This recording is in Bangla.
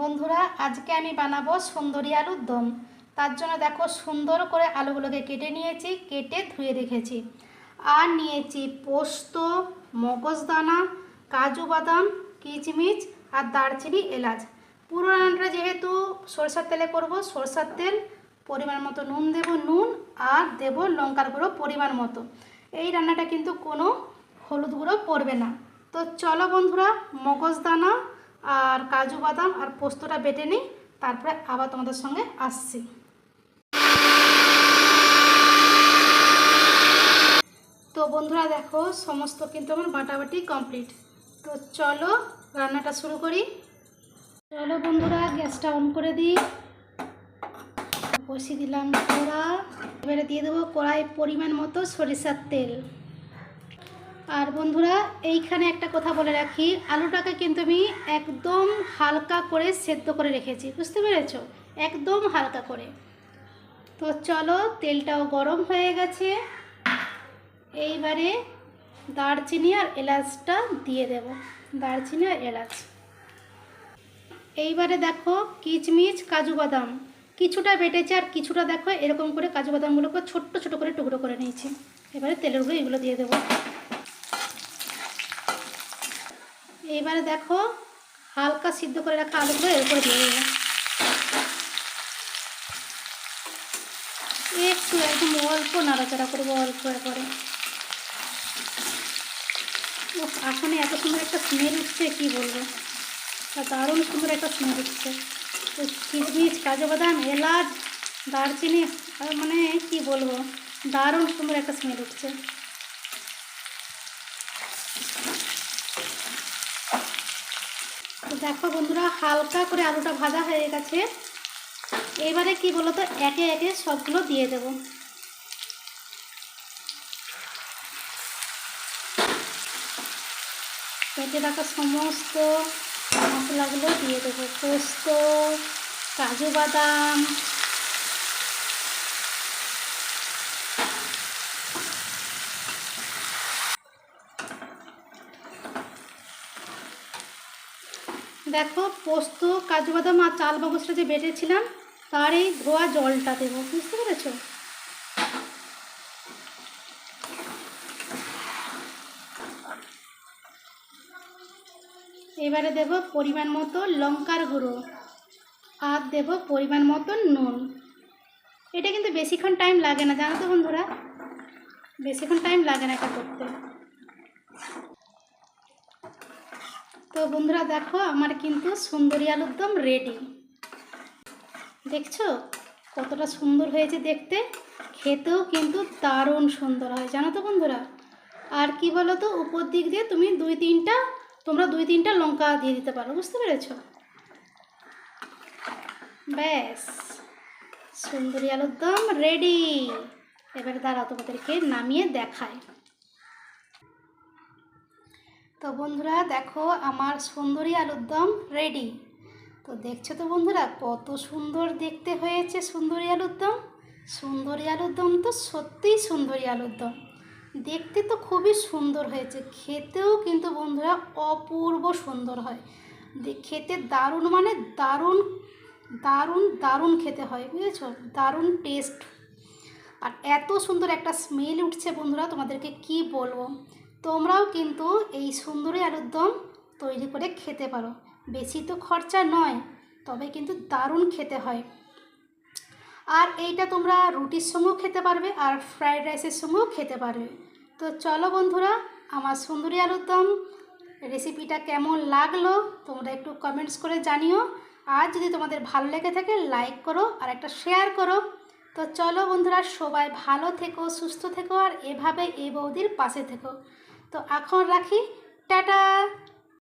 বন্ধুরা, আজকে আমি বানাবো সুন্দরী আলুর দম। তার জন্য দেখো সুন্দর করে আলুগুলোকে কেটে নিয়েছি, কেটে ধুয়ে রেখেছি। আর নিয়েছি পোস্ত, মগজদানা, কাজু বাদাম, কিচমিচ আর দারচিনি এলাচ। পুরো রান্নাটা যেহেতু সরষার তেলে করব, সরষার তেল, পরিমাণ মতো নুন দেব, নুন আর দেব লঙ্কার গুঁড়ো পরিমাণ মতো। এই রান্নাটা কিন্তু কোনো হলুদ গুঁড়ো পড়বে না। তো চলো বন্ধুরা, মগজদানা আর কাজু বাদাম আর পোস্তটা বেটে নিই, তারপরে আবার তোমাদের সঙ্গে আসছি। তো বন্ধুরা দেখো, সমস্ত কিন্তু আমার বাটাবাটি কমপ্লিট। তো চলো রান্নাটা শুরু করি। চলো বন্ধুরা, গ্যাসটা অন করে দিই। বসিয়ে দিলাম কড়া। এবারে দিয়ে দেবো কড়াই পরিমাণ মতো সরিষার তেল। আর বন্ধুরা, এইখানে একটা কথা বলে রাখি, আলুটাকে কিন্তু আমি একদম হালকা করে সেদ্ধ করে রেখেছি, বুঝতে পেরেছ? একদম হালকা করে। তো চলো, তেলটাও গরম হয়ে গেছে। এইবারে দারচিনি আর এলাচটা দিয়ে দেব, দারচিনি আর এলাচ। এইবারে দেখো, কিচমিচ, কাজু বাদাম। কিছুটা বেটেছে আর কিছুটা দেখো, এরকম করে কাজু বাদামগুলোকে ছোট্ট ছোট করে টুকরো করে নিয়েছি। এবারে তেলের উপরে এগুলো দিয়ে দেবো। এবারে দেখো হালকা সিদ্ধ করে রাখা আলুগুলো এর উপরে দিয়ে দেবো। একটু একদম অল্প নাড়াচাড়া করব অল্প করে ও আসনে এত সুন্দর একটা স্মেল উঠছে, কি বলব? দারুণ সুন্দর একটা স্মেল উঠছে। তো কিচমিচ কাজু বাদাম, এলাচ, দারচিনি মানে কি বলব? দারুণ সুন্দর একটা স্মেল উঠছে। দেখো বন্ধুরা, হালকা করে আলুটা ভাজা হয়ে গেছে। এবারে কি বলো তো একে একে সবগুলো দিয়ে দেব। কেটে রাখা সমস্ত মশলাগুলো দিয়ে দেবো। পোস্ত, কাজু বাদাম দেখো, পোস্ত, কাজু বাদাম আর চাল বাবুসটা যে বেটেছিলাম, তার এই ধোয়া জলটা দেবো, বুঝতে পেরেছ? এবারে দেব পরিমাণ মতো লঙ্কার গুঁড়ো আর দেব পরিমাণ মতো নুন। এটা কিন্তু বেশিক্ষণ টাইম লাগে না, জানো তো বন্ধুরা? বেশিক্ষণ টাইম লাগে না এটা করতে। তো বন্ধুরা দেখো, আমার কিন্তু সুন্দরী আলুর দম রেডি দেখছ? কতটা সুন্দর হয়েছে দেখতে। খেতেও কিন্তু দারুণ সুন্দর হয়, জানো তো বন্ধুরা? আর কি বলো তো উপর দিক দিয়ে তুমি দুই তিনটা, তোমরা দুই তিনটা লঙ্কা দিয়ে দিতে পারো, বুঝতে পেরেছ? ব্যাস, সুন্দরী আলুর দম রেডি এবারে দাঁড়াও তোমাদেরকে নামিয়ে দেখায় তো বন্ধুরা দেখো আমার সুন্দরী আলুর দম রেডি তো দেখছ তো বন্ধুরা, কত সুন্দর দেখতে হয়েছে সুন্দরী আলুর দম সুন্দরী আলুর দম তো সত্যিই সুন্দরী আলুর দম দেখতে তো খুবই সুন্দর হয়েছে, খেতেও কিন্তু বন্ধুরা অপূর্ব সুন্দর হয়। খেতে দারুণ মানে দারুণ দারুণ দারুণ খেতে হয়, বুঝেছ? দারুণ টেস্ট আর এত সুন্দর একটা স্মেল উঠছে বন্ধুরা, তোমাদেরকে কি বলব? তোমরাও কিন্তু এই সুন্দরী আলুর দম তৈরি করে খেতে পারো। বেশি তো খরচা নয়, তবে কিন্তু দারুণ খেতে হয়। আর এইটা তোমরা রুটির সঙ্গেও খেতে পারবে আর ফ্রায়েড রাইসের সঙ্গেও খেতে পারবে। তো চলো বন্ধুরা, আমার সুন্দরী আলুর দম রেসিপিটা কেমন লাগল তোমরা একটু কমেন্টস করে জানিও। আর যদি তোমাদের ভালো লেগে থাকে, লাইক করো আর একটা শেয়ার করো। তো চলো বন্ধুরা, সবাই ভালো থেকো, সুস্থ থেকো আর এভাবে এই বৌদির পাশে থেকো। তো এখন রাখি টাটা।